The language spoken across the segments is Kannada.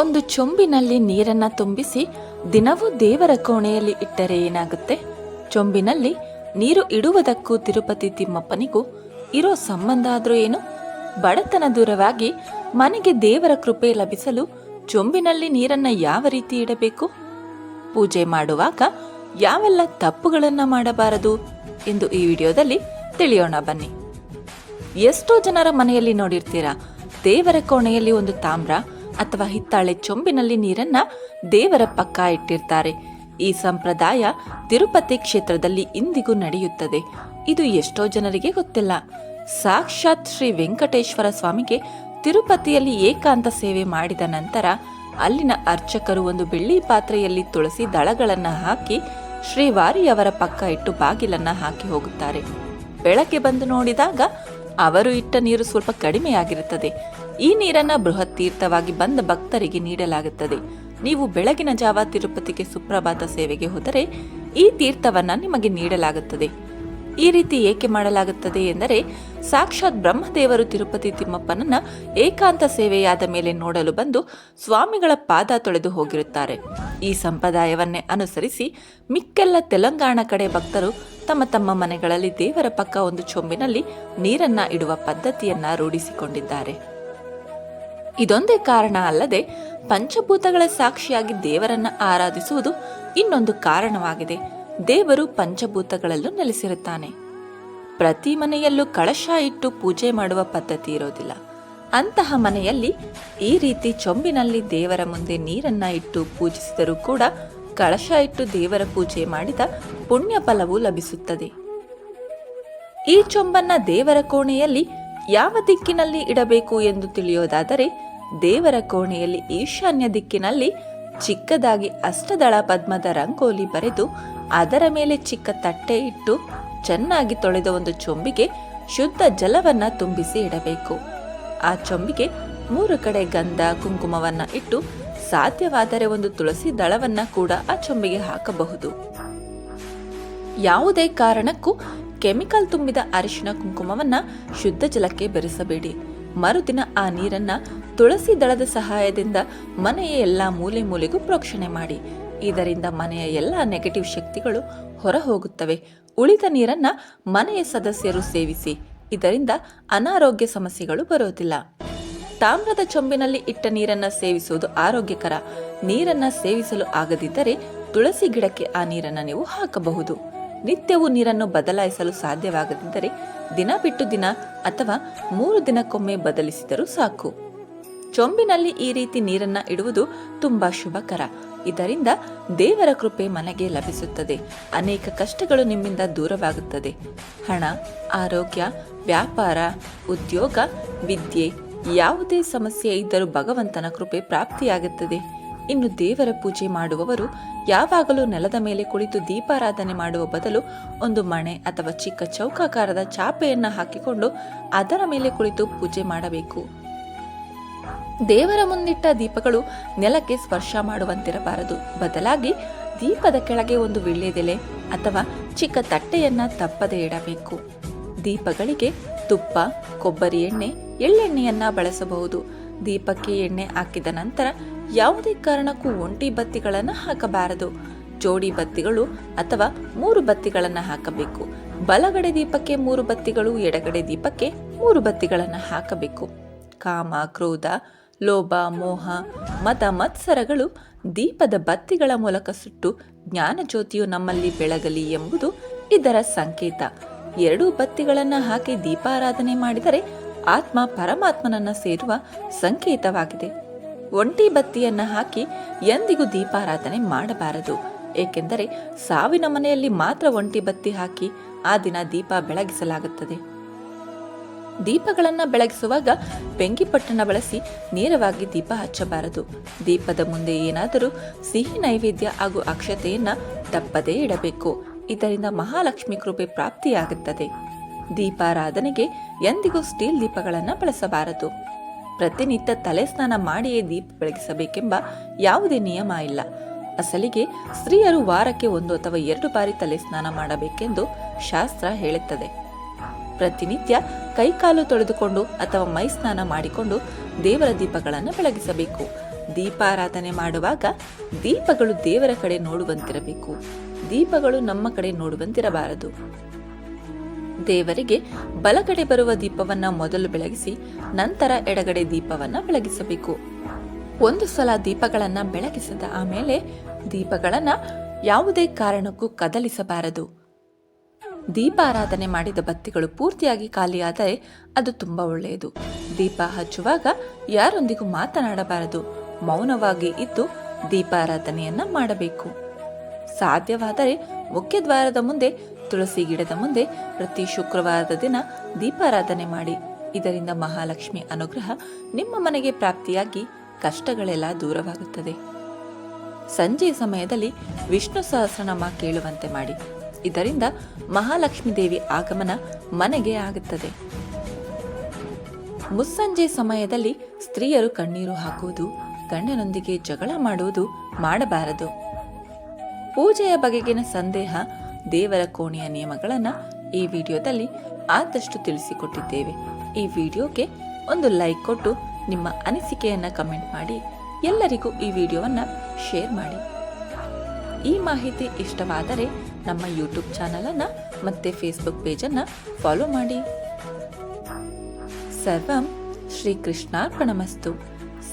ಒಂದು ಚೊಂಬಿನಲ್ಲಿ ನೀರನ್ನ ತುಂಬಿಸಿ ದಿನವೂ ದೇವರ ಕೋಣೆಯಲ್ಲಿ ಇಟ್ಟರೆ ಏನಾಗುತ್ತೆ? ಚೊಂಬಿನಲ್ಲಿ ನೀರು ಇಡುವುದಕ್ಕೂ ತಿರುಪತಿ ತಿಮ್ಮಪ್ಪನಿಗೂ ಇರೋ ಸಂಬಂಧ ಆದ್ರೂ ಏನು? ಬಡತನ ದೂರವಾಗಿ ಮನೆಗೆ ದೇವರ ಕೃಪೆ ಲಭಿಸಲು ಚೊಂಬಿನಲ್ಲಿ ನೀರನ್ನ ಯಾವ ರೀತಿ ಇಡಬೇಕು? ಪೂಜೆ ಮಾಡುವಾಗ ಯಾವೆಲ್ಲ ತಪ್ಪುಗಳನ್ನ ಮಾಡಬಾರದು ಎಂದು ಈ ವಿಡಿಯೋದಲ್ಲಿ ತಿಳಿಯೋಣ ಬನ್ನಿ. ಎಷ್ಟೋ ಜನರ ಮನೆಯಲ್ಲಿ ನೋಡಿರ್ತೀರಾ, ದೇವರ ಕೋಣೆಯಲ್ಲಿ ಒಂದು ತಾಮ್ರ ಅಥವಾ ಹಿತ್ತಾಳೆ ಚೊಂಬಿನಲ್ಲಿ ನೀರನ್ನ ದೇವರ ಪಕ್ಕ ಇಟ್ಟಿರ್ತಾರೆ. ಈ ಸಂಪ್ರದಾಯ ತಿರುಪತಿ ಕ್ಷೇತ್ರದಲ್ಲಿ ಇಂದಿಗೂ ನಡೆಯುತ್ತದೆ. ಇದು ಎಷ್ಟೋ ಜನರಿಗೆ ಗೊತ್ತಿಲ್ಲ. ಸಾಕ್ಷಾತ್ ಶ್ರೀ ವೆಂಕಟೇಶ್ವರ ಸ್ವಾಮಿಗೆ ತಿರುಪತಿಯಲ್ಲಿ ಏಕಾಂತ ಸೇವೆ ಮಾಡಿದ ನಂತರ ಅಲ್ಲಿನ ಅರ್ಚಕರು ಒಂದು ಬೆಳ್ಳಿ ಪಾತ್ರೆಯಲ್ಲಿ ತುಳಸಿ ದಳಗಳನ್ನು ಹಾಕಿ ಶ್ರೀವಾರಿಯವರ ಪಕ್ಕ ಇಟ್ಟು ಬಾಗಿಲನ್ನ ಹಾಕಿ ಹೋಗುತ್ತಾರೆ. ಬೆಳಗ್ಗೆ ಬಂದು ನೋಡಿದಾಗ ಅವರು ಇಟ್ಟ ನೀರು ಸ್ವಲ್ಪ ಕಡಿಮೆಯಾಗಿರುತ್ತದೆ. ಈ ನೀರನ್ನ ಬೃಹತ್ ತೀರ್ಥವಾಗಿ ಬಂದ ಭಕ್ತರಿಗೆ ನೀಡಲಾಗುತ್ತದೆ. ನೀವು ಬೆಳಗಿನ ಜಾವ ತಿರುಪತಿಗೆ ಸುಪ್ರಭಾತ ಸೇವೆಗೆ ಹೋದರೆ ಈ ತೀರ್ಥವನ್ನ ನಿಮಗೆ ನೀಡಲಾಗುತ್ತದೆ. ಈ ರೀತಿ ಏಕೆ ಮಾಡಲಾಗುತ್ತದೆ ಎಂದರೆ ಸಾಕ್ಷಾತ್ ಬ್ರಹ್ಮದೇವರು ತಿರುಪತಿ ತಿಮ್ಮಪ್ಪನನ್ನ ಏಕಾಂತ ಸೇವೆಯಾದ ಮೇಲೆ ನೋಡಲು ಬಂದು ಸ್ವಾಮಿಗಳ ಪಾದ ತೊಳೆದು ಹೋಗಿರುತ್ತಾರೆ. ಈ ಸಂಪ್ರದಾಯವನ್ನೇ ಅನುಸರಿಸಿ ಮಿಕ್ಕೆಲ್ಲ ತೆಲಂಗಾಣ ಕಡೆ ಭಕ್ತರು ತಮ್ಮ ತಮ್ಮ ಮನೆಗಳಲ್ಲಿ ದೇವರ ಪಕ್ಕ ಒಂದು ಚೊಂಬಿನಲ್ಲಿ ನೀರನ್ನ ಇಡುವ ಪದ್ಧತಿಯನ್ನ ರೂಢಿಸಿಕೊಂಡಿದ್ದಾರೆ. ಇದೊಂದೇ ಕಾರಣ ಅಲ್ಲದೆ ಪಂಚಭೂತಗಳ ಸಾಕ್ಷಿಯಾಗಿ ದೇವರನ್ನ ಆರಾಧಿಸುವುದು ಇನ್ನೊಂದು ಕಾರಣವಾಗಿದೆ. ದೇವರು ಪಂಚಭೂತಗಳಲ್ಲೂ ನೆಲೆಸಿರುತ್ತಾನೆ. ಪ್ರತಿ ಮನೆಯಲ್ಲೂ ಕಳಶ ಇಟ್ಟು ಪೂಜೆ ಮಾಡುವ ಪದ್ಧತಿ ಇರೋದಿಲ್ಲ. ಅಂತಹ ಮನೆಯಲ್ಲಿ ಈ ರೀತಿ ಚೊಂಬಿನಲ್ಲಿ ದೇವರ ಮುಂದೆ ನೀರನ್ನ ಇಟ್ಟು ಪೂಜಿಸಿದರೂ ಕೂಡ ಕಳಶ ಇಟ್ಟು ದೇವರ ಪೂಜೆ ಮಾಡಿದ ಪುಣ್ಯ ಫಲವು ಲಭಿಸುತ್ತದೆ. ಈ ಚೊಂಬನ್ನ ದೇವರ ಕೋಣೆಯಲ್ಲಿ ಯಾವ ದಿಕ್ಕಿನಲ್ಲಿ ಇಡಬೇಕು ಎಂದು ತಿಳಿಯೋದಾದರೆ ದೇವರ ಕೋಣೆಯಲ್ಲಿ ಈಶಾನ್ಯ ದಿಕ್ಕಿನಲ್ಲಿ ಚಿಕ್ಕದಾಗಿ ಅಷ್ಟದಳ ಪದ್ಮದ ರಂಗೋಲಿ ಬರೆದು ಅದರ ಮೇಲೆ ಚಿಕ್ಕ ತಟ್ಟೆ ಇಟ್ಟು ಚೆನ್ನಾಗಿ ತೊಳೆದ ಒಂದು ಚೊಂಬಿಗೆ ಶುದ್ಧ ಜಲವನ್ನ ತುಂಬಿಸಿ ಇಡಬೇಕು. ಆ ಚೊಂಬಿಗೆ ಮೂರು ಕಡೆ ಗಂಧ, ಕುಂಕುಮವನ್ನ ಇಟ್ಟು ಸಾಧ್ಯವಾದರೆ ಒಂದು ತುಳಸಿ ದಳವನ್ನ ಕೂಡ ಆ ಚೊಂಬಿಗೆ ಹಾಕಬಹುದು. ಯಾವುದೇ ಕಾರಣಕ್ಕೂ ಕೆಮಿಕಲ್ ತುಂಬಿದ ಅರಿಶಿನ ಕುಂಕುಮವನ್ನ ಶುದ್ಧ ಜಲಕ್ಕೆ ಬೆರೆಸಬೇಡಿ. ಮರುದಿನ ಆ ನೀರನ್ನ ತುಳಸಿ ದಳದ ಸಹಾಯದಿಂದ ಮನೆಯ ಎಲ್ಲಾ ಮೂಲೆ ಮೂಲೆಗೂ ಪ್ರೋಕ್ಷಣೆ ಮಾಡಿ. ಇದರಿಂದ ಮನೆಯ ಎಲ್ಲ ನೆಗೆಟಿವ್ ಶಕ್ತಿಗಳು ಹೊರ ಹೋಗುತ್ತವೆ ಉಳಿದ ನೀರನ್ನ ಮನೆಯ ಸದಸ್ಯರು ಸೇವಿಸಿ. ಇದರಿಂದ ಅನಾರೋಗ್ಯ ಸಮಸ್ಯೆಗಳು ಬರೋದಿಲ್ಲ. ತಾಮ್ರದ ಚೊಂಬಿನಲ್ಲಿ ಇಟ್ಟ ನೀರನ್ನ ಸೇವಿಸುವುದು ಆರೋಗ್ಯಕರ. ನೀರನ್ನ ಸೇವಿಸಲು ಆಗದಿದ್ದರೆ ತುಳಸಿ ಗಿಡಕ್ಕೆ ಆ ನೀರನ್ನ ನೀವು ಹಾಕಬಹುದು. ನಿತ್ಯವೂ ನೀರನ್ನು ಬದಲಾಯಿಸಲು ಸಾಧ್ಯವಾಗದಿದ್ದರೆ ದಿನ ಬಿಟ್ಟು ದಿನ ಅಥವಾ ಮೂರು ದಿನಕ್ಕೊಮ್ಮೆ ಬದಲಿಸಿದರೂ ಸಾಕು. ಚೊಂಬಿನಲ್ಲಿ ಈ ರೀತಿ ನೀರನ್ನ ಇಡುವುದು ತುಂಬಾ ಶುಭಕರ. ಇದರಿಂದ ದೇವರ ಕೃಪೆ ಮನೆಗೆ ಲಭಿಸುತ್ತದೆ. ಅನೇಕ ಕಷ್ಟಗಳು ನಿಮ್ಮಿಂದ ದೂರವಾಗುತ್ತದೆ. ಹಣ, ಆರೋಗ್ಯ, ವ್ಯಾಪಾರ, ಉದ್ಯೋಗ, ವಿದ್ಯೆ ಯಾವುದೇ ಸಮಸ್ಯೆ ಇದ್ದರೂ ಭಗವಂತನ ಕೃಪೆ ಪ್ರಾಪ್ತಿಯಾಗುತ್ತದೆ. ಇನ್ನು ದೇವರ ಪೂಜೆ ಮಾಡುವವರು ಯಾವಾಗಲೂ ನೆಲದ ಮೇಲೆ ಕುಳಿತು ದೀಪಾರಾಧನೆ ಮಾಡುವ ಬದಲು ಒಂದು ಮಣೆ ಅಥವಾ ಚಿಕ್ಕ ಚೌಕಾಕಾರದ ಚಾಪೆಯನ್ನು ಹಾಕಿಕೊಂಡು ಅದರ ಮೇಲೆ ಕುಳಿತು ಪೂಜೆ ಮಾಡಬೇಕು. ದೇವರ ಮುಂದಿಟ್ಟ ದೀಪಗಳು ನೆಲಕ್ಕೆ ಸ್ಪರ್ಶ ಮಾಡುವಂತಿರಬಾರದು. ಬದಲಾಗಿ ದೀಪದ ಕೆಳಗೆ ಒಂದು ವಿಳ್ಳೆದೆಲೆ ಅಥವಾ ಚಿಕ್ಕ ತಟ್ಟೆಯನ್ನ ತಪ್ಪದೆ ಇಡಬೇಕು. ದೀಪಗಳಿಗೆ ತುಪ್ಪ, ಕೊಬ್ಬರಿ ಎಣ್ಣೆ, ಎಳ್ಳೆಣ್ಣೆಯನ್ನ ಬಳಸಬಹುದು. ದೀಪಕ್ಕೆ ಎಣ್ಣೆ ಹಾಕಿದ ನಂತರ ಯಾವುದೇ ಕಾರಣಕ್ಕೂ ಒಂಟಿ ಬತ್ತಿಗಳನ್ನು ಹಾಕಬಾರದು. ಜೋಡಿ ಬತ್ತಿಗಳು ಅಥವಾ ಮೂರು ಬತ್ತಿಗಳನ್ನು ಹಾಕಬೇಕು. ಬಲಗಡೆ ದೀಪಕ್ಕೆ ಮೂರು ಬತ್ತಿಗಳು, ಎಡಗಡೆ ದೀಪಕ್ಕೆ ಮೂರು ಬತ್ತಿಗಳನ್ನು ಹಾಕಬೇಕು. ಕಾಮ, ಕ್ರೋಧ, ಲೋಭ, ಮೋಹ ಮತ ಮತ್ಸರಗಳು ದೀಪದ ಬತ್ತಿಗಳ ಮೂಲಕ ಸುಟ್ಟು ಜ್ಞಾನ ಜ್ಯೋತಿಯು ನಮ್ಮಲ್ಲಿ ಬೆಳಗಲಿ ಎಂಬುದು ಇದರ ಸಂಕೇತ. ಎರಡೂ ಬತ್ತಿಗಳನ್ನು ಹಾಕಿ ದೀಪಾರಾಧನೆ ಮಾಡಿದರೆ ಆತ್ಮ ಪರಮಾತ್ಮನನ್ನ ಸೇರುವ ಸಂಕೇತವಾಗಿದೆ. ಒಂಟಿ ಬತ್ತಿಯನ್ನ ಹಾಕಿ ಎಂದಿಗೂ ದೀಪಾರಾಧನೆ ಮಾಡಬಾರದು. ಏಕೆಂದರೆ ಸಾವಿನ ಮನೆಯಲ್ಲಿ ಮಾತ್ರ ಒಂಟಿ ಬತ್ತಿ ಹಾಕಿ ಆ ದಿನ ದೀಪ ಬೆಳಗಿಸಲಾಗುತ್ತದೆ. ದೀಪಗಳನ್ನು ಬೆಳಗಿಸುವಾಗ ಬೆಂಕಿಪಟ್ಟಣ ಬಳಸಿ ನೇರವಾಗಿ ದೀಪ ಹಚ್ಚಬಾರದು. ದೀಪದ ಮುಂದೆ ಏನಾದರೂ ಸಿಹಿ ನೈವೇದ್ಯ ಹಾಗೂ ಅಕ್ಷತೆಯನ್ನ ತಪ್ಪದೇ ಇಡಬೇಕು. ಇದರಿಂದ ಮಹಾಲಕ್ಷ್ಮಿ ಕೃಪೆ ಪ್ರಾಪ್ತಿಯಾಗುತ್ತದೆ. ದೀಪಾರಾಧನೆಗೆ ಎಂದಿಗೂ ಸ್ಟೀಲ್ ದೀಪಗಳನ್ನು ಬಳಸಬಾರದು. ಪ್ರತಿನಿತ್ಯ ತಲೆ ಸ್ನಾನ ಮಾಡಿಯೇ ದೀಪ ಬೆಳಗಿಸಬೇಕೆಂಬ ಯಾವುದೇ ನಿಯಮ ಇಲ್ಲ. ಅಸಲಿಗೆ ಸ್ತ್ರೀಯರು ವಾರಕ್ಕೆ ಒಂದು ಅಥವಾ ಎರಡು ಬಾರಿ ತಲೆ ಸ್ನಾನ ಮಾಡಬೇಕೆಂದು ಶಾಸ್ತ್ರ ಹೇಳುತ್ತದೆ. ಪ್ರತಿನಿತ್ಯ ಕೈಕಾಲು ತೊಳೆದುಕೊಂಡು ಅಥವಾ ಮೈ ಸ್ನಾನ ಮಾಡಿಕೊಂಡು ದೇವರ ದೀಪಗಳನ್ನು ಬೆಳಗಿಸಬೇಕು. ದೀಪಾರಾಧನೆ ಮಾಡುವಾಗ ದೀಪಗಳು ದೇವರ ಕಡೆ ನೋಡುವಂತಿರಬೇಕು. ದೀಪಗಳು ನಮ್ಮ ಕಡೆ ನೋಡುವಂತಿರಬಾರದು. ದೇವರಿಗೆ ಬಲಗಡೆ ಬರುವ ದೀಪವನ್ನ ಮೊದಲು ಬೆಳಗಿಸಿ, ನಂತರ ಎಡಗಡೆ ದೀಪವನ್ನ ಬೆಳಗಿಸಬೇಕು. ಒಂದು ಸಲ ದೀಪಗಳನ್ನ ಬೆಳಗಿಸಿದ ಆಮೇಲೆ ದೀಪಗಳನ್ನ ಯಾವುದೇ ಕಾರಣಕ್ಕೂ ಕದಲಿಸಬಾರದು. ದೀಪಾರಾಧನೆ ಮಾಡಿದ ಬತ್ತಿಗಳು ಪೂರ್ತಿಯಾಗಿ ಖಾಲಿಯಾದರೆ ಅದು ತುಂಬಾ ಒಳ್ಳೆಯದು. ದೀಪ ಹಚ್ಚುವಾಗ ಯಾರೊಂದಿಗೂ ಮಾತನಾಡಬಾರದು. ಮೌನವಾಗಿ ಇದ್ದು ದೀಪಾರಾಧನೆಯನ್ನ ಮಾಡಬೇಕು. ಸಾಧ್ಯವಾದರೆ ಮುಖ್ಯ ದ್ವಾರದ ಮುಂದೆ ತುಳಸಿ ಗಿಡದ ಮುಂದೆ ಪ್ರತಿ ಶುಕ್ರವಾರದ ದಿನ ದೀಪಾರಾಧನೆ ಮಾಡಿ. ಇದರಿಂದ ಮಹಾಲಕ್ಷ್ಮಿ ಅನುಗ್ರಹ ನಿಮ್ಮ ಮನೆಗೆ ಪ್ರಾಪ್ತಿಯಾಗಿ ಕಷ್ಟಗಳೆಲ್ಲ ದೂರವಾಗುತ್ತದೆ. ಸಂಜೆ ಸಮಯದಲ್ಲಿ ವಿಷ್ಣು ಸಹಸ್ರನಾಮ ಕೇಳುವಂತೆ ಮಾಡಿ. ಇದರಿಂದ ಮಹಾಲಕ್ಷ್ಮಿ ದೇವಿ ಆಗಮನ ಮನೆಗೆ ಆಗುತ್ತದೆ. ಮುಸ್ಸಂಜೆ ಸಮಯದಲ್ಲಿ ಸ್ತ್ರೀಯರು ಕಣ್ಣೀರು ಹಾಕುವುದು, ಗಂಡನೊಂದಿಗೆ ಜಗಳ ಮಾಡುವುದು ಮಾಡಬಾರದು. ಪೂಜೆಯ ಬಗೆಗಿನ ಸಂದೇಹ ದೇವರ ಕೋಣೆಯ ನಿಯಮಗಳನ್ನು ಈ ವಿಡಿಯೋದಲ್ಲಿ ಆದಷ್ಟು ತಿಳಿಸಿಕೊಟ್ಟಿದ್ದೇವೆ. ಈ ವಿಡಿಯೋಗೆ ಒಂದು ಲೈಕ್ ಕೊಟ್ಟು ನಿಮ್ಮ ಅನಿಸಿಕೆಯನ್ನು ಕಮೆಂಟ್ ಮಾಡಿ, ಎಲ್ಲರಿಗೂ ಈ ವಿಡಿಯೋವನ್ನು ಶೇರ್ ಮಾಡಿ. ಈ ಮಾಹಿತಿ ಇಷ್ಟವಾದರೆ ನಮ್ಮ ಯೂಟ್ಯೂಬ್ ಚಾನಲನ್ನು ಮತ್ತೆ ಫೇಸ್ಬುಕ್ ಪೇಜನ್ನು ಫಾಲೋ ಮಾಡಿ. ಸರ್ವಂ ಶ್ರೀಕೃಷ್ಣಾರ್ಪಣಮಸ್ತು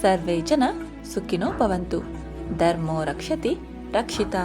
ಸರ್ವೇ ಜನ ಸುಖಿನೋ ಭವಂತು. ಧರ್ಮೋ ರಕ್ಷತಿ ರಕ್ಷಿತ.